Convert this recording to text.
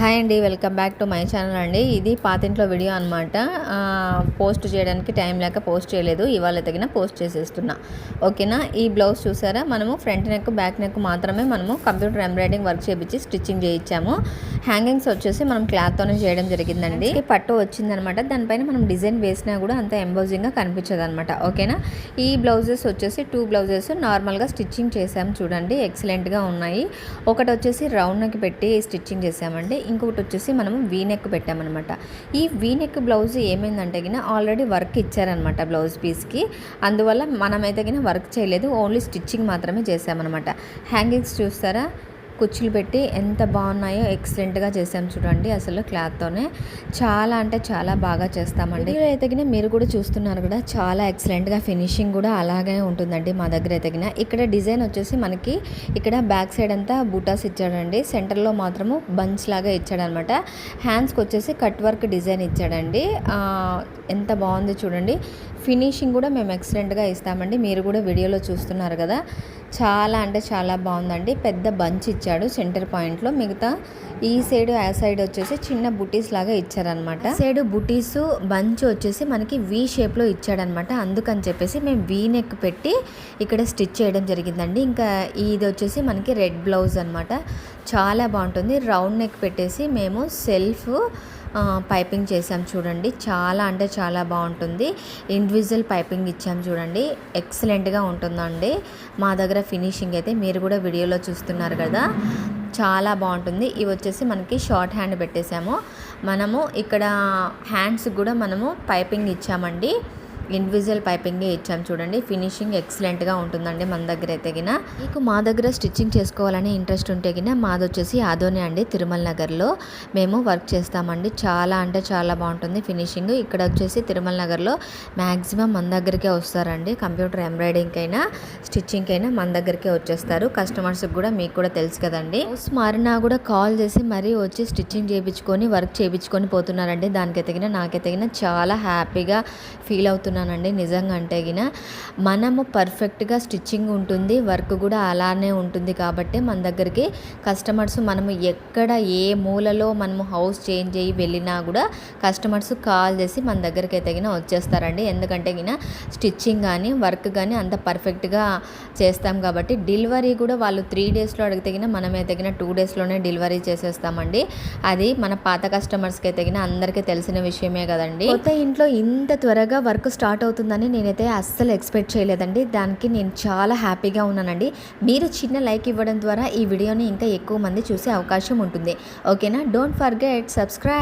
Hi అండి welcome back to my channel అండి. ఇది పాతింట్లో వీడియో అనమాట పోస్ట్ చేయడానికి టైం లేక పోస్ట్ చేయలేదు ఇవాళ తగిన పోస్ట్ చేసేస్తున్నా. ఓకేనా? ఈ బ్లౌజ్ చూసారా? మనము ఫ్రంట్ నెక్ బ్యాక్ నెక్ మాత్రమే మనము కంప్యూటర్ ఎంబ్రాయిడింగ్ వర్క్ చేయించి స్టిచ్చింగ్ చేయించాము. హ్యాంగింగ్స్ వచ్చేసి మనం క్లాత్తోనే చేయడం జరిగిందండి. పట్టు వచ్చిందనమాట. దానిపైన మనం డిజైన్ వేసినా కూడా అంత ఎంబోజింగ్గా కనిపించదు అనమాట ఓకేనా? ఈ బ్లౌజెస్ వచ్చేసి టూ బ్లౌజెస్ నార్మల్గా స్టిచ్చింగ్ చేసాము చూడండి. ఎక్సలెంట్గా ఉన్నాయి. ఒకటి వచ్చేసి రౌండ్ నెక్ పెట్టి స్టిచ్చింగ్ చేసామండి ఇంకొకటి వచ్చేసి మనం వీనెక్ పెట్టామన్నమాట ఈ వీనెక్ బ్లౌజ్ ఏమైందంటే కింద ఆల్రెడీ వర్క్ ఇచ్చారనమాట బ్లౌజ్ పీస్కి. అందువల్ల మనమైతే కింద వర్క్ చేయలేదు. ఓన్లీ స్టిచ్చింగ్ మాత్రమే చేసామన్నమాట హ్యాంగింగ్స్ చూస్తారా? కుచ్చులు పెట్టి ఎంత బాగున్నాయో ఎక్సలెంట్గా చేసాం చూడండి అసలు క్లాత్తోనే. చాలా అంటే చాలా బాగా చేస్తామండి. అయితే మీరు కూడా చూస్తున్నారు కూడా చాలా ఎక్సలెంట్గా ఫినిషింగ్ కూడా అలాగే ఉంటుందండి మా దగ్గర అయితే ఇక్కడ డిజైన్ వచ్చేసి మనకి ఇక్కడ బ్యాక్ సైడ్ అంతా బూటాస్ ఇచ్చాడండి. సెంటర్లో మాత్రము బంచ్ లాగా ఇచ్చాడనమాట. హ్యాండ్స్కి వచ్చేసి కట్ వర్క్ డిజైన్ ఇచ్చాడండి. ఎంత బాగుంది చూడండి. ఫినిషింగ్ కూడా మేము ఎక్సలెంట్గా ఇస్తామండి. మీరు కూడా వీడియోలో చూస్తున్నారు కదా. చాలా అంటే చాలా బాగుందండి. పెద్ద బంచ్ ఇచ్చాడు సెంటర్ పాయింట్లో. మిగతా ఈ సైడ్ ఆ సైడ్ వచ్చేసి చిన్న బుటీస్ లాగా ఇచ్చారనమాట సైడ్ బుటీస్ బంచ్ వచ్చేసి మనకి వి షేప్లో ఇచ్చాడనమాట అందుకని చెప్పేసి మేము వీ నెక్ పెట్టి ఇక్కడ స్టిచ్ చేయడం జరిగిందండి. ఇంకా ఇది వచ్చేసి మనకి రెడ్ బ్లౌజ్ అనమాట చాలా బాగుంటుంది. రౌండ్ నెక్ పెట్టేసి మేము సెల్ఫ్ పైపింగ్ చేసాం చూడండి. చాలా అంటే చాలా బాగుంటుంది. ఇండివిజువల్ పైపింగ్ ఇచ్చాం చూడండి. ఎక్సలెంట్గా ఉంటుందండి. మా దగ్గర ఫినిషింగ్ అయితే మీరు కూడా వీడియోలో చూస్తున్నారు కదా. చాలా బాగుంటుంది. ఇవి వచ్చేసి మనకి షార్ట్ హ్యాండ్ పెట్టేసాము మనము ఇక్కడ హ్యాండ్స్ కూడా మనము పైపింగ్ ఇచ్చామండి. ఇండివిజువల్ పైపింగే ఇచ్చాం చూడండి. ఫినిషింగ్ ఎక్సలెంట్గా ఉంటుందండి మన దగ్గర అయితే గిన. మీకు మా దగ్గర స్టిచ్చింగ్ చేసుకోవాలని ఇంట్రెస్ట్ ఉంటే గిన మాది వచ్చేసి ఆదోనే అండి తిరుమల నగర్లో. మేము వర్క్ చేస్తామండి. చాలా అంటే చాలా బాగుంటుంది ఫినిషింగ్. ఇక్కడ వచ్చేసి తిరుమల నగర్లో మ్యాక్సిమం మన దగ్గరికే వస్తారండి. కంప్యూటర్ ఎంబ్రాయిడింగ్ అయినా స్టిచ్చింగ్ అయినా మన దగ్గరికే వచ్చేస్తారు. కస్టమర్స్కి కూడా మీకు కూడా తెలుసు కదండి. హౌస్ మారినా కూడా కాల్ చేసి మరీ వచ్చి స్టిచ్చింగ్ చేయించుకొని వర్క్ చేయించుకొని పోతున్నారండి. దానికి ఎదిగిన నాకు ఎదిగిన చాలా హ్యాపీగా ఫీల్ అవుతున్నాను. చెప్తున్నానండి. నిజంగా అంటే గిన మనము పర్ఫెక్ట్గా స్టిచ్చింగ్ ఉంటుంది వర్క్ కూడా అలానే ఉంటుంది కాబట్టి మన దగ్గరికి కస్టమర్స్ మనము ఎక్కడ ఏ మూలలో మనము హౌస్ చేంజ్ అయ్యి వెళ్ళినా కూడా కస్టమర్స్ కాల్ చేసి మన దగ్గరికి అయితే గిన వచ్చేస్తారండి. ఎందుకంటే గిన స్టిచ్చింగ్ కానీ వర్క్ కానీ అంత పర్ఫెక్ట్గా చేస్తాం కాబట్టి డెలివరీ కూడా వాళ్ళు త్రీ డేస్లో అడిగితే గిన మనమే తగిన టూ డేస్లోనే డెలివరీ చేసేస్తామండి. అది మన పాత కస్టమర్స్కి అయితే గిన అందరికీ తెలిసిన విషయమే కదండి. కొత్త ఇంట్లో ఇంత త్వరగా వర్క్ స్టార్ట్ స్టార్ట్ అవుతుందని నేనైతే అస్సలు ఎక్స్పెక్ట్ చేయలేదండి. దానికి నేను చాలా హ్యాపీగా ఉన్నానండి. మీరు చిన్న లైక్ ఇవ్వడం ద్వారా ఈ వీడియోని ఇంకా ఎక్కువ మంది చూసే అవకాశం ఉంటుంది. ఓకేనా? Don't forget. సబ్స్క్రైబ్